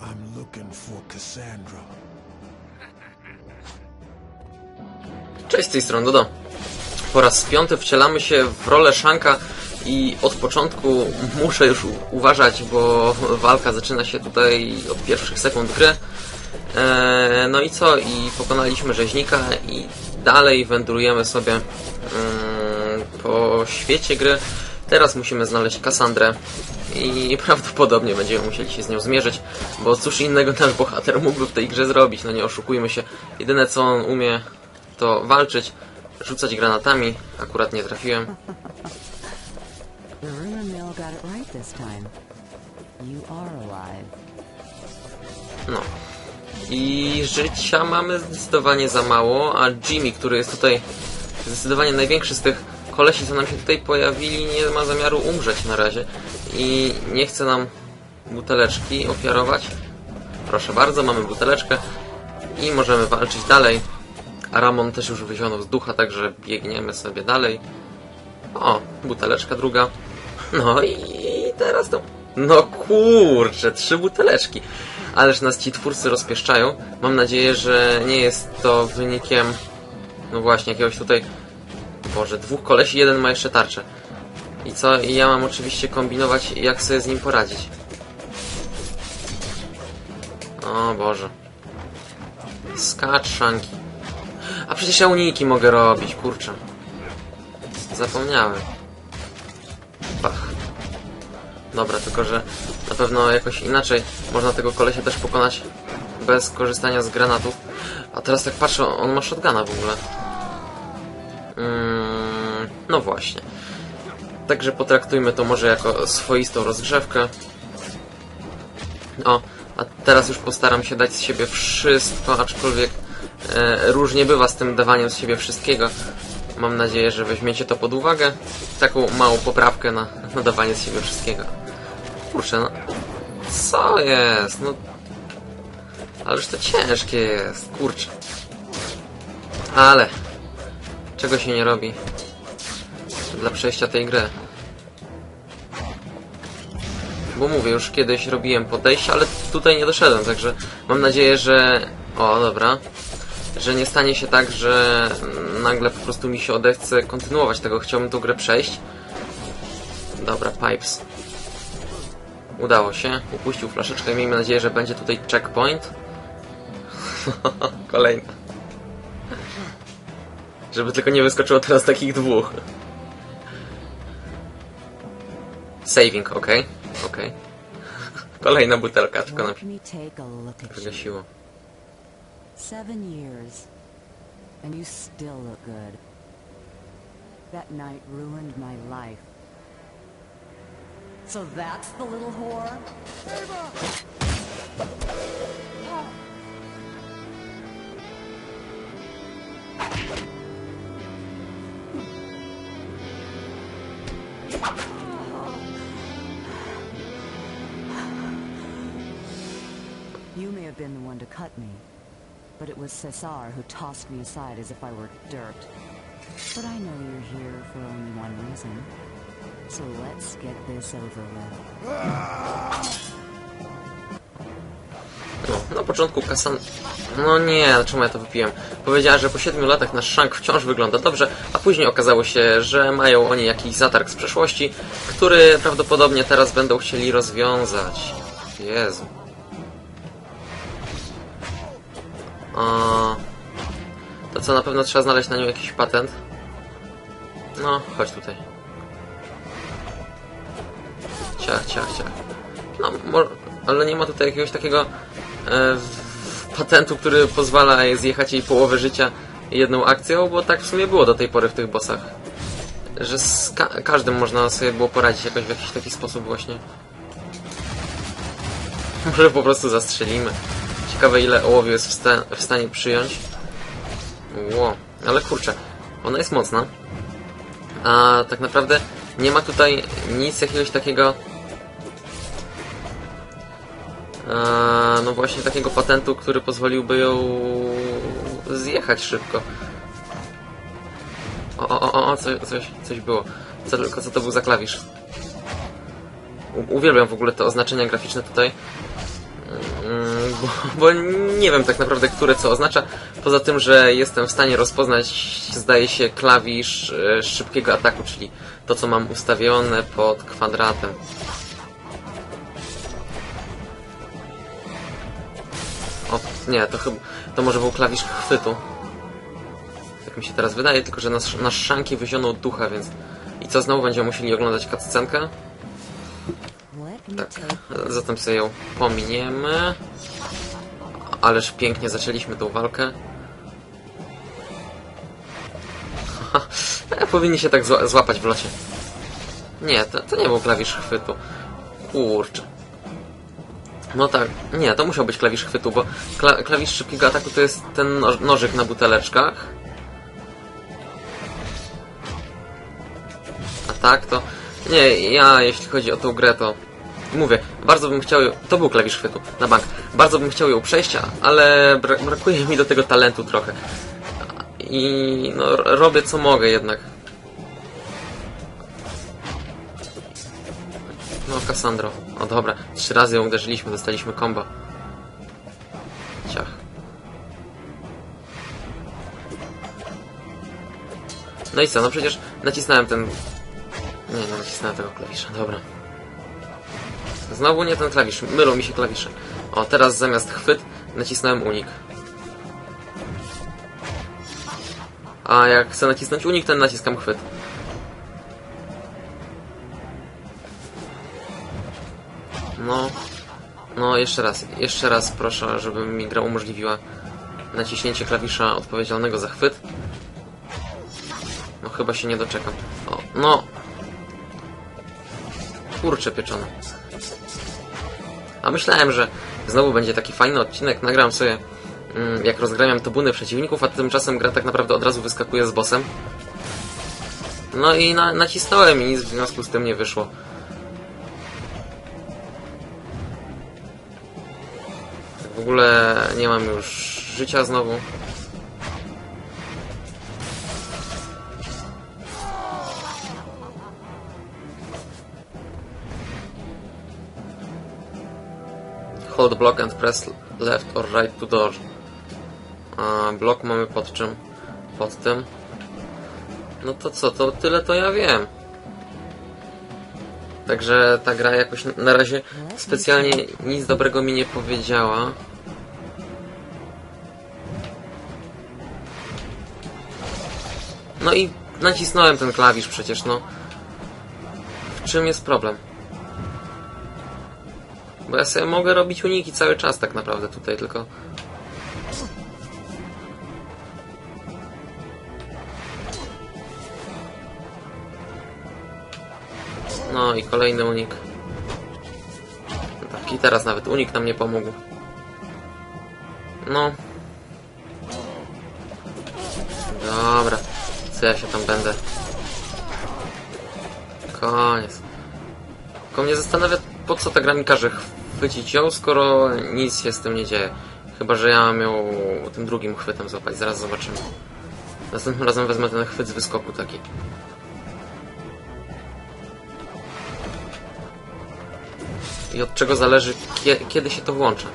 I'm looking for Cassandra. Cześć z tej strony Dodo. Po raz piąty wcielamy się w rolę Shanka i od początku muszę już uważać, bo walka zaczyna się tutaj od pierwszych sekund gry. Eee, no i co? I pokonaliśmy rzeźnika i dalej wędrujemy sobie mm, po świecie gry. Teraz musimy znaleźć Kassandrę i prawdopodobnie będziemy musieli się z nią zmierzyć, bo cóż innego nasz bohater mógłby w tej grze zrobić, no nie oszukujmy się. Jedyne co on umie to walczyć, rzucać granatami, akurat nie trafiłem. No. I życia mamy zdecydowanie za mało, a Jimmy, który jest tutaj zdecydowanie największy z tych kolesi, co nam się tutaj pojawili, nie ma zamiaru umrzeć na razie. I nie chce nam buteleczki ofiarować. Proszę bardzo, mamy buteleczkę i możemy walczyć dalej. A Ramon też już wyzionął z ducha, także biegniemy sobie dalej. O, buteleczka druga. No i teraz to... No kurczę, trzy buteleczki. Ależ nas ci twórcy rozpieszczają. Mam nadzieję, że nie jest to wynikiem... No właśnie, jakiegoś tutaj... Boże, dwóch kolesi, jeden ma jeszcze tarczę. I co? I ja mam oczywiście kombinować, jak sobie z nim poradzić. O Boże. Skacz, szanki. A przecież ja uniki mogę robić, kurczę. Zapomniałem. Pach. Dobra, tylko że na pewno jakoś inaczej można tego kolesia też pokonać bez korzystania z granatów. A teraz tak patrzę, on ma shotguna w ogóle. Mm, no właśnie. Także potraktujmy to może jako swoistą rozgrzewkę. O, a teraz już postaram się dać z siebie wszystko, aczkolwiek e, różnie bywa z tym dawaniem z siebie wszystkiego. Mam nadzieję, że weźmiecie to pod uwagę. Taką małą poprawkę na, na dawanie z siebie wszystkiego. Kurczę, no. Co jest? No. Ależ to ciężkie jest, kurczę. Ale. Czego się nie robi dla przejścia tej gry. Bo mówię, już kiedyś robiłem podejście, ale tutaj nie doszedłem, także mam nadzieję, że... O, dobra. Że nie stanie się tak, że nagle po prostu mi się odechce kontynuować tego. Chciałbym tą grę przejść. Dobra, Pipes. Udało się. Upuścił flaszeczkę miejmy nadzieję, że będzie tutaj checkpoint. Kolejna. Żeby tylko nie wyskoczyło teraz takich dwóch. Saving, ok, ok. Kolejna butelka, tylko na Let take a look at you. wygasiło. Seven years, and you still look good. That night ruined my life. So that's the little whore? You may have been the one to cut me, but it was Cesar who tossed me aside as if I were dirt. But I know you're here for only one reason. So let's get this over with. Na początku Kasan... No nie, czemu ja to wypiłem? Powiedziała, że po 7 latach nasz szank wciąż wygląda dobrze, a później okazało się, że mają oni jakiś zatarg z przeszłości, który prawdopodobnie teraz będą chcieli rozwiązać. Jezu. To co, na pewno trzeba znaleźć na nią jakiś patent? No, chodź tutaj. Ciach, ciach, ciach. No, ale nie ma tutaj jakiegoś takiego e, patentu, który pozwala jej zjechać jej połowę życia jedną akcją, bo tak w sumie było do tej pory w tych bossach. Że z ka- każdym można sobie było poradzić jakoś w jakiś taki sposób właśnie. Może po prostu zastrzelimy. Ciekawe ile ołowiu jest w, sta- w stanie przyjąć. Ło, ale kurczę, ona jest mocna. A tak naprawdę nie ma tutaj nic jakiegoś takiego e, no właśnie takiego patentu, który pozwoliłby ją zjechać szybko. O, o, o, o coś, coś, coś było. Co tylko, co to był za klawisz? U- Uwielbiam w ogóle te oznaczenia graficzne tutaj. Bo, bo nie wiem tak naprawdę, które co oznacza. Poza tym, że jestem w stanie rozpoznać, zdaje się, klawisz e, szybkiego ataku, czyli to, co mam ustawione pod kwadratem. O, nie, to chyba, to może był klawisz chwytu. Tak mi się teraz wydaje, tylko że nasz, nasz szanki wyzionął ducha, więc... I co, znowu będziemy musieli oglądać cutscenkę? Tak, zatem sobie ją pominiemy. Ależ pięknie zaczęliśmy tą walkę. E, Powinni się tak zła złapać w locie. Nie, to, to nie był klawisz chwytu. Kurczę. No tak, nie, to musiał być klawisz chwytu, bo kla klawisz szybkiego ataku to jest ten noż nożyk na buteleczkach. A tak to... Nie, ja jeśli chodzi o tą grę to... Mówię, bardzo bym chciał. To był klawisz chwytu, na bank. Bardzo bym chciał ją przejść, ale bra brakuje mi do tego talentu trochę. I no, robię co mogę jednak. No, Cassandro. O dobra, trzy razy ją uderzyliśmy, dostaliśmy combo. Ciach. No i co, no przecież nacisnąłem ten... Nie, nie nacisnąłem tego klawisza, dobra. Znowu nie ten klawisz, mylą mi się klawisze. O, teraz zamiast chwyt nacisnąłem unik. A jak chcę nacisnąć unik, to naciskam chwyt. No, no jeszcze raz, jeszcze raz proszę, żeby mi gra umożliwiła naciśnięcie klawisza odpowiedzialnego za chwyt. No chyba się nie doczekam. O, no. Kurczę pieczone. A myślałem, że znowu będzie taki fajny odcinek. Nagram sobie, mm, jak rozgramiam tobuny przeciwników, a tymczasem gra tak naprawdę od razu wyskakuje z bossem. No i na, nacisnąłem i nic w związku z tym nie wyszło. W ogóle nie mam już życia znowu. Hold block and press left or right to dodge. A blok mamy pod czym? Pod tym. No to co, to tyle to ja wiem. Także ta gra jakoś na razie specjalnie nic dobrego mi nie powiedziała. No i nacisnąłem ten klawisz przecież, no. W czym jest problem? Bo ja sobie mogę robić uniki cały czas tak naprawdę tutaj, tylko... No i kolejny unik. Tak, i teraz nawet unik nam nie pomógł. No. Dobra. Co ja się tam będę? Koniec. Tylko mnie zastanawia, po co ta gra mi każe chwycić ją, skoro nic się z tym nie dzieje. Chyba, że ja mam ją tym drugim chwytem złapać. Zaraz zobaczymy. Następnym razem wezmę ten chwyt z wyskoku taki. I od czego zależy, kie kiedy się to włącza.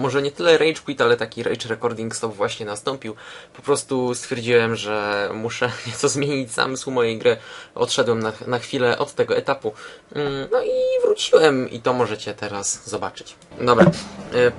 Może nie tyle rage quit, ale taki rage recording stop właśnie nastąpił. Po prostu stwierdziłem, że muszę nieco zmienić zamysł mojej gry. Odszedłem na, na chwilę od tego etapu. Mm, No i wróciłem i to możecie teraz zobaczyć. Dobra. Y,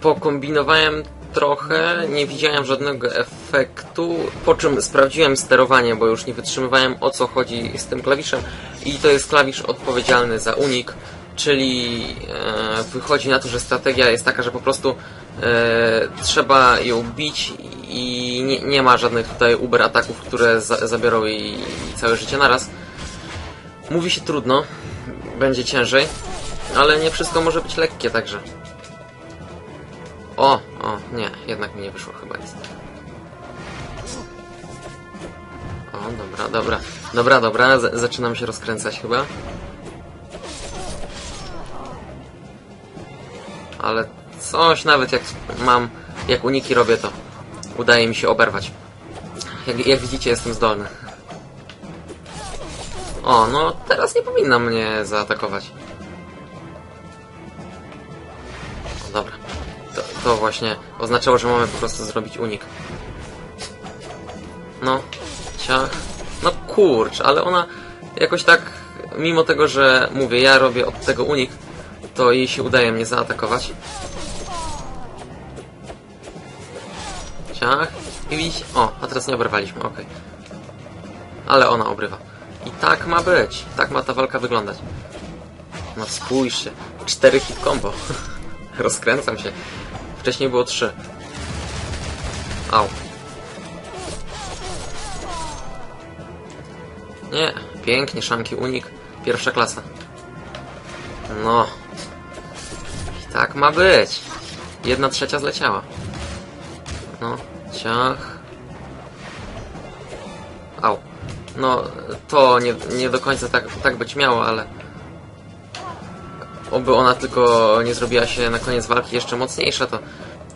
Pokombinowałem trochę, nie widziałem żadnego efektu, po czym sprawdziłem sterowanie, bo już nie wytrzymywałem o co chodzi z tym klawiszem i to jest klawisz odpowiedzialny za unik, czyli e, wychodzi na to, że strategia jest taka, że po prostu e, trzeba ją bić i nie, nie ma żadnych tutaj uber ataków, które za, zabiorą jej całe życie naraz. Mówi się trudno, będzie ciężej, ale nie wszystko może być lekkie także. O, o, nie, jednak mi nie wyszło chyba nic. O, dobra, dobra, dobra, dobra, zaczynam się rozkręcać chyba. Ale coś nawet jak mam, jak uniki robię, to udaje mi się oberwać. Jak, jak widzicie, jestem zdolny. O, no teraz nie powinna mnie zaatakować. O, dobra. To, to właśnie oznaczało, że mamy po prostu zrobić unik. No, ciach. No kurcz, ale ona jakoś tak, mimo tego, że mówię, ja robię od tego unik, to jej się udaje mnie zaatakować. Ciach. I widzicie? O, a teraz nie obrywaliśmy, okej. Ale ona obrywa. I tak ma być. Tak ma ta walka wyglądać. No spójrzcie. Cztery hit combo. Rozkręcam się. Wcześniej było trzy. Au. Nie. Pięknie, szanki, unik. Pierwsza klasa. No. Tak ma być. Jedna trzecia zleciała. No. Ciach. Au. No, to nie, nie do końca tak, tak być miało, ale... Oby ona tylko nie zrobiła się na koniec walki jeszcze mocniejsza, to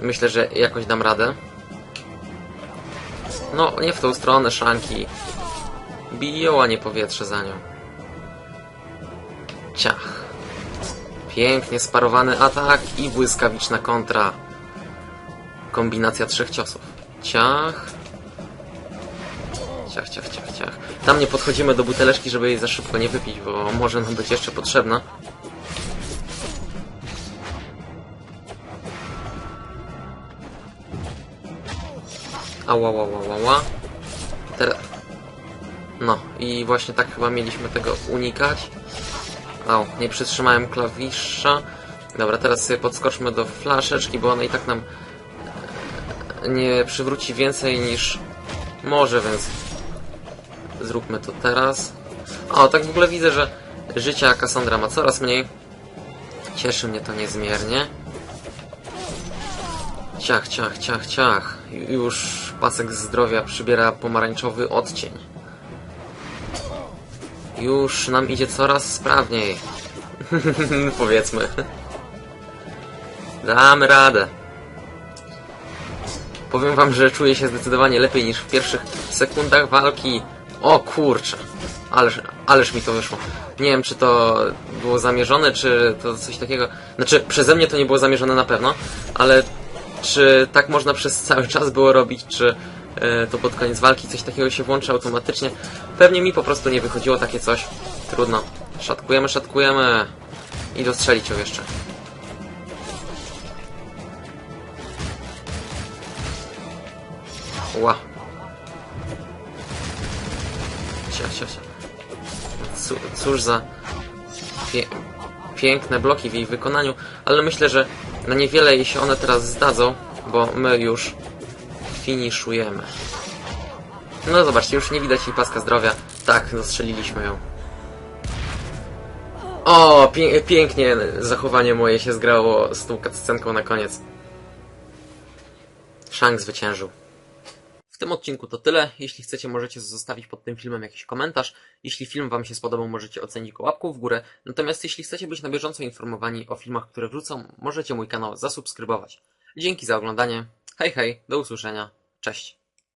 myślę, że jakoś dam radę. No, nie w tą stronę, szanki. Biją, a nie powietrze za nią. Pięknie sparowany atak i błyskawiczna kontra. Kombinacja trzech ciosów. Ciach. Ciach, ciach, ciach, ciach. Tam nie podchodzimy do buteleczki, żeby jej za szybko nie wypić, bo może nam być jeszcze potrzebna. Ała, ała, ała, ała. Teraz... No, i właśnie tak chyba mieliśmy tego unikać. Au, nie przytrzymałem klawisza. Dobra, teraz sobie podskoczmy do flaszeczki, bo ona i tak nam e, nie przywróci więcej niż może, więc zróbmy to teraz. O, tak w ogóle widzę, że życia Cassandra ma coraz mniej. Cieszy mnie to niezmiernie. Ciach, ciach, ciach, ciach. Już pasek zdrowia przybiera pomarańczowy odcień. Już nam idzie coraz sprawniej. Powiedzmy. Damy radę. Powiem wam, że czuję się zdecydowanie lepiej niż w pierwszych sekundach walki. O kurczę. Ależ, ależ mi to wyszło. Nie wiem, czy to było zamierzone, czy to coś takiego... Znaczy, przeze mnie to nie było zamierzone na pewno, ale czy tak można przez cały czas było robić, czy to pod koniec walki coś takiego się włączy automatycznie? Pewnie mi po prostu nie wychodziło takie coś. Trudno. Szatkujemy, szatkujemy. I dostrzelić ją jeszcze. Ła. Cia, cia. Cu- Cóż za pie piękne bloki w jej wykonaniu, ale myślę, że na niewiele jej się one teraz zdadzą, bo my już finiszujemy. No zobaczcie, już nie widać jej paska zdrowia. Tak, dostrzeliliśmy ją. O, pię pięknie zachowanie moje się zgrało z tą cutscenką na koniec. Shang zwyciężył. W tym odcinku to tyle. Jeśli chcecie, możecie zostawić pod tym filmem jakiś komentarz. Jeśli film Wam się spodobał, możecie ocenić go łapką w górę. Natomiast jeśli chcecie być na bieżąco informowani o filmach, które wrócą, możecie mój kanał zasubskrybować. Dzięki za oglądanie. Hej, hej, do usłyszenia. Cześć.